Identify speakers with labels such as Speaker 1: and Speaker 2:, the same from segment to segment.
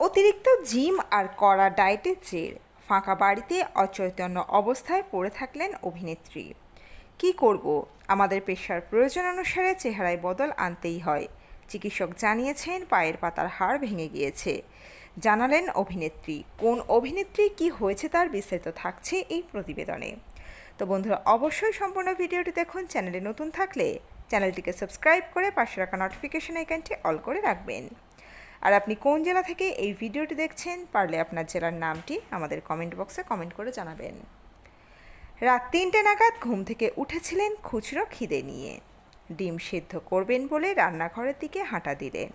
Speaker 1: অতিরিক্ত জিম আর কড়া ডায়েটের জের, ফাঁকা বাড়িতে অচৈতন্য অবস্থায় পড়ে থাকলেন অভিনেত্রী। কি করব? আমাদের পেশার প্রয়োজন অনুসারে চেহারায় বদল আনতেই হয়। চিকিৎসক জানিয়েছেন, পায়ের পাতার হাড় ভেঙে গিয়েছে। জানালেন অভিনেত্রী, কোন অভিনেত্রী কি হয়েছে তার বিস্তারিত থাকছে এই প্রতিবেদনে। তো বন্ধুরা, অবশ্যই সম্পূর্ণ ভিডিওটি দেখুন, চ্যানেলে নতুন থাকলে চ্যানেলটিকে সাবস্ক্রাইব করে পাশে রাখা নোটিফিকেশন আইকনটি অল করে রাখবেন। আর আপনি কোন জেলা থেকে এই ভিডিওটি দেখছেন পারলে আপনার জেলার নামটি আমাদের কমেন্ট বক্সে কমেন্ট করে জানাবেন। রাত তিনটে নাগাদ ঘুম থেকে উঠেছিলেন খুচরো খিদে নিয়ে। ডিম সিদ্ধ করবেন বলে রান্নাঘরের দিকে হাঁটা দিলেন।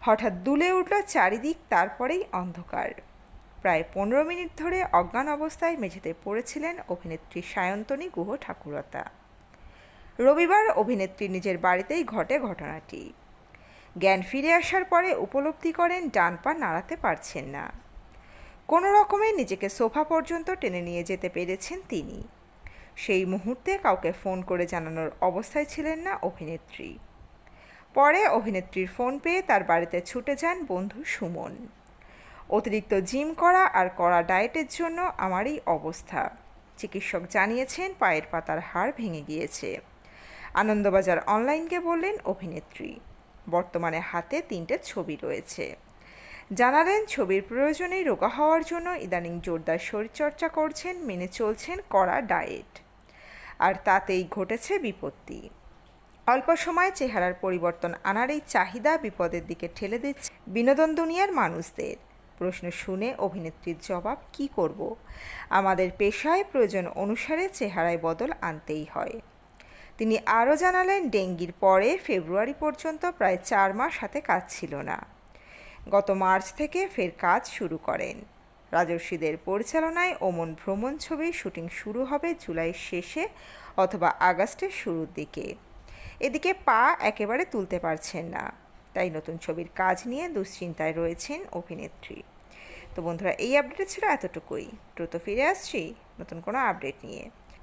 Speaker 1: হঠাৎ দুলে উঠল চারিদিক, তারপরেই অন্ধকার। প্রায় পনেরো মিনিট ধরে অজ্ঞান অবস্থায় মেঝেতে পড়েছিলেন অভিনেত্রী সায়ন্তনী গুহ ঠাকুরতা। রবিবার অভিনেত্রী নিজের বাড়িতেই ঘটে ঘটনাটি। জ্ঞান ফিরে আসার পরে উপলব্ধি করেন, ডান পা নাড়াতে পারছেন না। কোনো রকমে নিজেকে সোফা পর্যন্ত টেনে নিয়ে যেতে পেরেছেন তিনি। সেই মুহূর্তে কাউকে ফোন করে জানানোর অবস্থায় ছিলেন না অভিনেত্রী। পরে অভিনেত্রীর ফোন পেয়ে তার বাড়িতে ছুটে যান বন্ধু সুমন। অতিরিক্ত জিম করা আর করা ডায়েটের জন্য আমার এই অবস্থা। চিকিৎসক জানিয়েছেন, পায়ের পাতার হাড় ভেঙে গিয়েছে। আনন্দবাজার অনলাইনকে বললেন অভিনেত্রী। বর্তমানে হাতে তিনটে ছবি রয়েছে। জানালেন, ছবির প্রয়োজনে রোগা হওয়ার জন্য ইদানিং জোরদার শরীরচর্চা করছেন, মেনে চলছেন কড়া ডায়েট। আর তাতেই ঘটেছে বিপত্তি। অল্প সময়ে চেহারার পরিবর্তন আনার এই চাহিদা বিপদের দিকে ঠেলে দিচ্ছে বিনোদন দুনিয়ার মানুষদের। প্রশ্ন শুনে অভিনেত্রীর জবাব, কি করব? আমাদের পেশায় প্রয়োজন অনুসারে চেহারায় বদল আনতেই হয়। তিনি আরও জানালেন, ডেঙ্গির পরে ফেব্রুয়ারি পর্যন্ত প্রায় চার মাস হাতে কাজ ছিল না। গত মার্চ থেকে ফের কাজ শুরু করেন। রাজস্বীদের পরিচালনায় ওমন ভ্রমণ ছবির শুটিং শুরু হবে জুলাই শেষে অথবা আগস্টের শুরুর দিকে। এদিকে পা একেবারে তুলতে পারছেন না। তাই নতুন ছবির কাজ নিয়ে দুশ্চিন্তায় রয়েছেন অভিনেত্রী। তো বন্ধুরা, এই আপডেট ছিল এতটুকুই। দ্রুত ফিরে আসছি নতুন কোনো আপডেট নিয়ে।